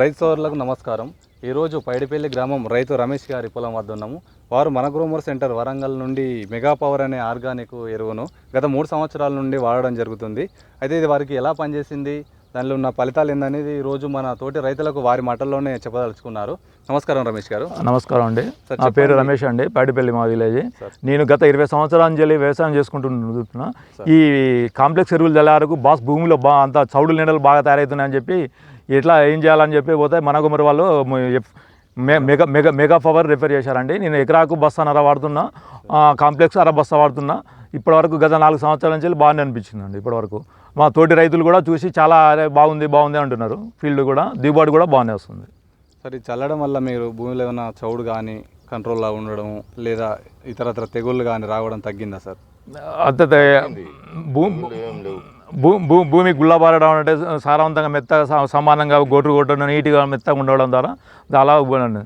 రైతు సోదరులకు నమస్కారం. ఈరోజు పైడిపల్లి గ్రామం రైతు రమేష్ గారి పొలం వద్ద ఉన్నాము. వారు మన గ్రూమర్ సెంటర్ వరంగల్ నుండి మెగా పవర్ అనే ఆర్గానిక్ ఎరువును గత మూడు సంవత్సరాల నుండి వాడడం జరుగుతుంది. అయితే ఇది వారికి ఎలా పనిచేసింది? దానిలో ఉన్న ఫలితాలు ఏందనేది ఈరోజు మన తోటి రైతులకు వారి మాటల్లోనే చెప్పదలుచుకున్నారు. నమస్కారం రమేష్ గారు. నమస్కారం అండి. నా పేరు రమేష్ అండి పాడిపల్లి మా విలేజ్. నేను గత ఇరవై సంవత్సరాల నుంచి వ్యవసాయం చేసుకుంటున్నా. ఈ కాంప్లెక్స్ ఎరువులు జల్లారకు బాస్ భూమిలో బా అంత చౌడు నీడలు బాగా తయారవుతున్నాయని చెప్పి ఎట్లా ఏం చేయాలని చెప్పి పోతే మన గుమ్మరి వాళ్ళు mega mega mega power repair చేశారండి. నేను ఎకరాకు బస్తాన్నర వాడుతున్నా కాంప్లెక్స్ అర బస్తా వాడుతున్నా. ఇప్పటివరకు గత నాలుగు సంవత్సరాల నుంచి బాగానే అనిపించిందండి ఇప్పటివరకు. మా తోటి రైతులు కూడా చూసి చాలా అరే బాగుంది బాగుంది అంటున్నారు. ఫీల్డ్ కూడా దిగుబడి కూడా బాగానే వస్తుంది. సరే చల్లడం వల్ల మీరు భూమిలో ఏమైనా చౌడు కానీ కంట్రోల్లో ఉండడం లేదా ఇతరత్ర తెగుళ్ళు కానీ రావడం తగ్గిందా సార్? అంత భూ భూ భూ భూమి గుల్లబారడం అంటే సారవంతంగా మెత్తగా సమానంగా గొడ్రు కొట్టడం నీట్గా మెత్తగా ఉండడం ద్వారా అలా ఉబ్బనండి.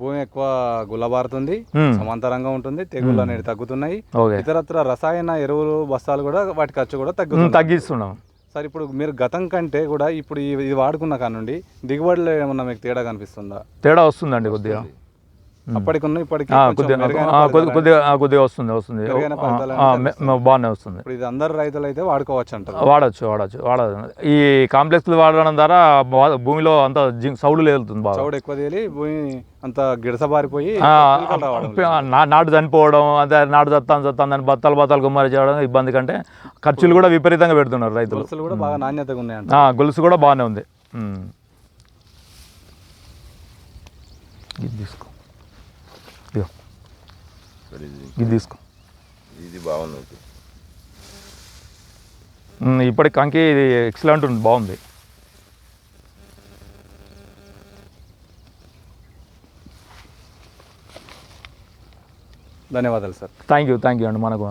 భూమి ఎక్కువ గుల్లబారుతుంది. సమాంతరంగా ఉంటుంది తెగుళ్ళు అనేవి తగ్గుతున్నాయి. ఇతరత్ర రసాయన ఎరువులు బస్తాలు కూడా వాటి ఖర్చు కూడా తగ్గుతుంది. తగ్గిస్తున్నాం. సార్ ఇప్పుడు మీరు గతం కంటే కూడా ఇప్పుడు ఇది వాడుకున్న కానుండి దిగుబడిలో ఏమన్నా మీకు తేడా కనిపిస్తుందా? తేడా వస్తుందండి కొద్దిగా. అప్పటికున్న ఇప్పటికి కొద్దిగా కొద్దిగా వస్తుంది వస్తుంది. బాగానే వస్తుంది. ఇప్పుడు ఇది అందరు రైతులు అయితే వాడుకోవచ్చు అంటారు. వాడచ్చు వాడచ్చు వాడచ్చు. ఈ కాంప్లెక్స్లు వాడడం ద్వారా భూమిలో అంత సౌడు వెళ్తుంది బాగా. చౌడు ఎక్కువ తేలి భూమి అంత గిడసబారిపోయి నాటు చనిపోవడం అదే నాటు చత్తాను చత్తాను దాన్ని బత్తాలు బత్తాలు గుమ్మరి చేయడం ఇబ్బంది కంటే ఖర్చులు కూడా విపరీతంగా పెడుతున్నారు రైతులు. గొలుసులు కూడా బాగా నాణ్యతగా ఉన్నాయంట ఆ, గొలుసు కూడా బాగానే ఉంది. ఇది తీసుకో. ఇదిగో, ఇది తీసుకో ఇది బాగుంది ఇప్పటి కంకి ఇది ఎక్సలెంట్ ఉంది బాగుంది. ధన్యవాదాలు sir. Thank you thank you అండి మనకు